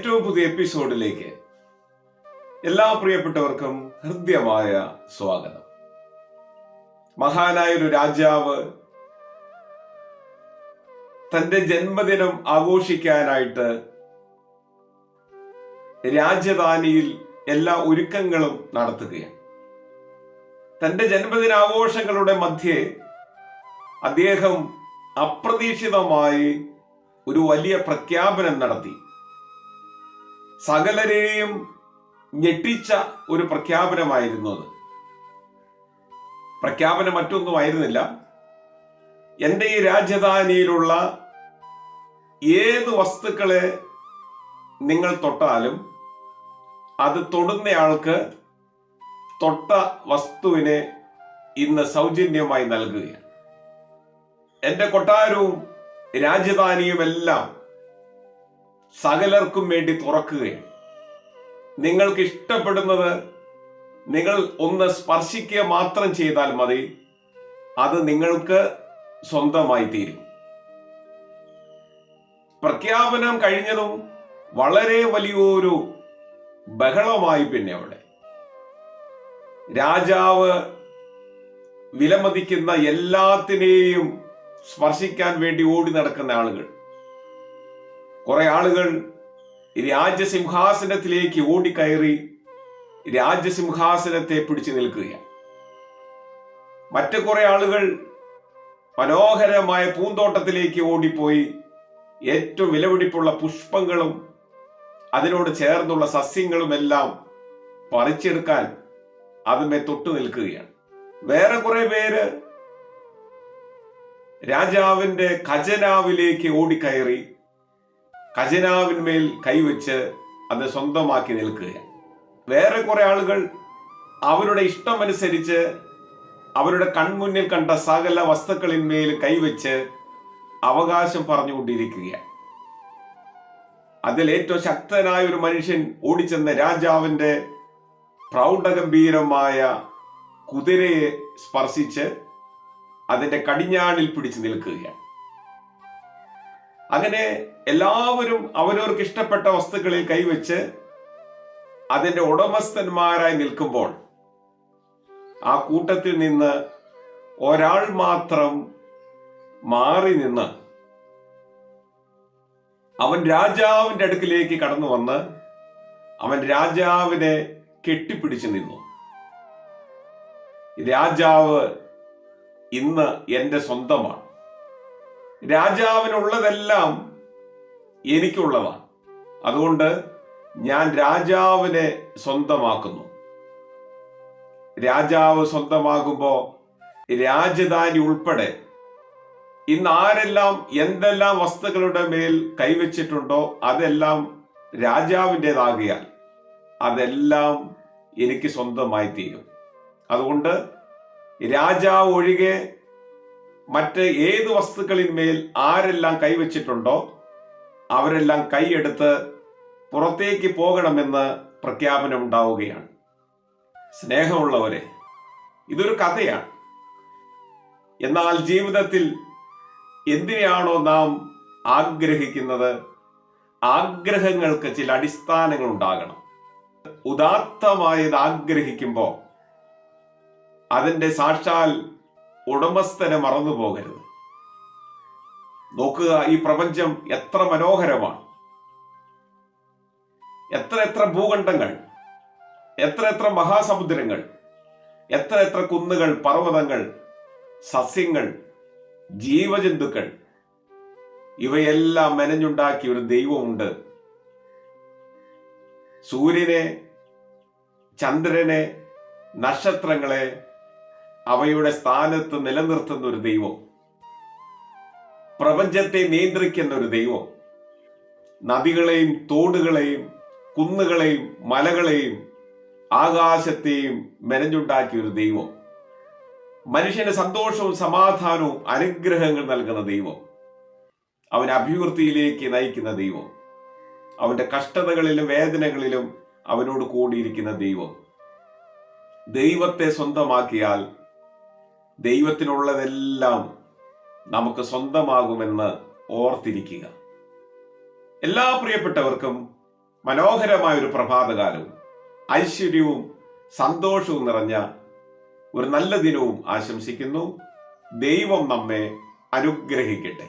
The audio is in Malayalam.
ഏറ്റവും പുതിയ എപ്പിസോഡിലേക്ക് എല്ലാ പ്രിയപ്പെട്ടവർക്കും ഹൃദ്യമായ സ്വാഗതം. മഹാനായ ഒരു രാജാവ് തന്റെ ജന്മദിനം ആഘോഷിക്കാനായിട്ട് രാജധാനിയിൽ എല്ലാ ഒരുക്കങ്ങളും നടത്തുകയാണ്. തന്റെ ജന്മദിനാഘോഷങ്ങളുടെ മധ്യേ അദ്ദേഹം അപ്രതീക്ഷിതമായി ഒരു വലിയ പ്രഖ്യാപനം നടത്തി. സകലരെയും ഞെട്ടിച്ച ഒരു പ്രഖ്യാപനമായിരുന്നു അത്. പ്രഖ്യാപനം മറ്റൊന്നുമായിരുന്നില്ല എന്റെ ഈ രാജധാനിയിലുള്ള ഏത് വസ്തുക്കളെ നിങ്ങൾ തൊട്ടാലും അത് തൊടുന്നയാൾക്ക് തൊട്ട വസ്തുവിനെ ഇന്ന് സൗജന്യമായി നൽകുകയാണ്. എന്റെ കൊട്ടാരവും രാജധാനിയുമെല്ലാം സകലർക്കും വേണ്ടി തുറക്കുകയാണ്. നിങ്ങൾക്ക് ഇഷ്ടപ്പെടുന്നത് നിങ്ങൾ ഒന്ന് സ്പർശിക്കുക മാത്രം ചെയ്താൽ മതി. അത് നിങ്ങൾക്ക് സ്വന്തമായി തീരും. പ്രഖ്യാപനം കഴിഞ്ഞതും വളരെ വലിയൊരു ബഹളമായി പിന്നെ അവിടെ. രാജാവ് വിലമതിക്കുന്ന എല്ലാത്തിനെയും സ്പർശിക്കാൻ വേണ്ടി ഓടി നടക്കുന്ന ആളുകൾ. കുറെ ആളുകൾ രാജ്യസിംഹാസനത്തിലേക്ക് ഓടിക്കയറി രാജ്യസിംഹാസനത്തെ പിടിച്ചു നിൽക്കുകയാണ്. മറ്റു കുറെ ആളുകൾ മനോഹരമായ പൂന്തോട്ടത്തിലേക്ക് ഓടിപ്പോയി. ഏറ്റവും വിലപിടിപ്പുള്ള പുഷ്പങ്ങളും അതിനോട് ചേർന്നുള്ള സസ്യങ്ങളുമെല്ലാം പറിച്ചെടുക്കാൻ അതിന്മെ തൊട്ടു നിൽക്കുകയാണ്. വേറെ കുറെ പേര് രാജാവിന്റെ ഖജനാവിലേക്ക് ഓടിക്കയറി ഖജനാവിന്മേൽ കൈവച്ച് അത് സ്വന്തമാക്കി നിൽക്കുകയാണ്. വേറെ കുറെ ആളുകൾ അവരുടെ ഇഷ്ടമനുസരിച്ച് അവരുടെ കൺമുന്നിൽ കണ്ട സകല വസ്തുക്കളിന്മേൽ കൈവച്ച് അവകാശം പറഞ്ഞുകൊണ്ടിരിക്കുകയാണ്. അതിൽ ഏറ്റവും ശക്തനായ ഒരു മനുഷ്യൻ ഓടിച്ചെന്ന രാജാവിന്റെ പ്രൗഢഗംഭീരമായ കുതിരയെ സ്പർശിച്ച് അതിന്റെ കടിഞ്ഞാണിൽ പിടിച്ചു നിൽക്കുകയാണ്. അങ്ങനെ എല്ലാവരും അവരവർക്ക് ഇഷ്ടപ്പെട്ട വസ്തുക്കളിൽ കൈവച്ച് അതിന്റെ ഉടമസ്ഥന്മാരായി നിൽക്കുമ്പോൾ ആ കൂട്ടത്തിൽ നിന്ന് ഒരാൾ മാത്രം മാറി നിന്ന് അവൻ രാജാവിന്റെ അടുക്കിലേക്ക് കടന്നു വന്ന് അവൻ രാജാവിനെ കെട്ടിപ്പിടിച്ചു നിന്നു. രാജാവ് ഇന്ന് എന്റെ സ്വന്തമാണ്. രാജാവിനുള്ളതെല്ലാം എനിക്കുള്ളതാണ്. അതുകൊണ്ട് ഞാൻ രാജാവിനെ സ്വന്തമാക്കുന്നു. രാജാവ് സ്വന്തമാകുമ്പോൾ രാജധാനി ഉൾപ്പെടെ ഇന്ന് ആരെല്ലാം എന്തെല്ലാം വസ്തുക്കളുടെ മേൽ കൈവച്ചിട്ടുണ്ടോ അതെല്ലാം രാജാവിന്റെതാകിയാൽ അതെല്ലാം എനിക്ക് സ്വന്തമായി തീരും അതുകൊണ്ട് രാജാവ് ഒഴികെ മറ്റ് ഏത് വസ്തുക്കളിന്മേൽ ആരെല്ലാം കൈവച്ചിട്ടുണ്ടോ അവരെല്ലാം കൈയെടുത്ത് പുറത്തേക്ക് പോകണമെന്ന് പ്രഖ്യാപനം ഉണ്ടാവുകയാണ് സ്നേഹമുള്ളവരെ ഇതൊരു കഥയാണ്. എന്നാൽ ജീവിതത്തിൽ എന്തിനെയാണോ നാം ആഗ്രഹിക്കുന്നത്? ആഗ്രഹങ്ങൾക്ക് ചില അടിസ്ഥാനങ്ങൾ ഉണ്ടാകണം ഉദാത്തമായത് ആഗ്രഹിക്കുമ്പോൾ അതിന്റെ സാക്ഷാൽ ഉടമസ്ഥനെ മറന്നു പോകരുത്. നോക്കുക ഈ പ്രപഞ്ചം എത്ര മനോഹരമാണ്. എത്ര എത്ര ഭൂഖണ്ഡങ്ങൾ എത്ര എത്ര മഹാസമുദ്രങ്ങൾ എത്ര എത്ര കുന്നുകൾ പർവതങ്ങൾ സസ്യങ്ങൾ ജീവജന്തുക്കൾ ഇവയെല്ലാം മെനഞ്ഞുണ്ടാക്കിയ ഒരു ദൈവമുണ്ട്. സൂര്യനെ ചന്ദ്രനെ നക്ഷത്രങ്ങളെ അവയുടെ സ്ഥാനത്ത് നിലനിർത്തുന്ന ഒരു ദൈവം. പ്രപഞ്ചത്തെ നിയന്ത്രിക്കുന്ന ഒരു ദൈവം. നദികളെയും തോടുകളെയും കുന്നുകളെയും മലകളെയും ആകാശത്തെയും മെനഞ്ഞുണ്ടാക്കിയ ഒരു ദൈവം. മനുഷ്യന് സന്തോഷവും സമാധാനവും അനുഗ്രഹങ്ങൾ നൽകുന്ന ദൈവം. അവൻ അഭിവൃദ്ധിയിലേക്ക് നയിക്കുന്ന ദൈവം. അവന്റെ കഷ്ടതകളിലും വേദനകളിലും അവനോട് കൂടിയിരിക്കുന്ന ദൈവം. ദൈവത്തെ സ്വന്തമാക്കിയാൽ ദൈവത്തിനുള്ളതെല്ലാം നമുക്ക് സ്വന്തമാകുമെന്ന് ഓർത്തിരിക്കുക. എല്ലാ പ്രിയപ്പെട്ടവർക്കും മനോഹരമായ ഒരു പ്രഭാതകാലവും ഐശ്വര്യവും സന്തോഷവും നിറഞ്ഞ ഒരു നല്ല ദിനവും ആശംസിക്കുന്നു. ദൈവം നമ്മെ അനുഗ്രഹിക്കട്ടെ.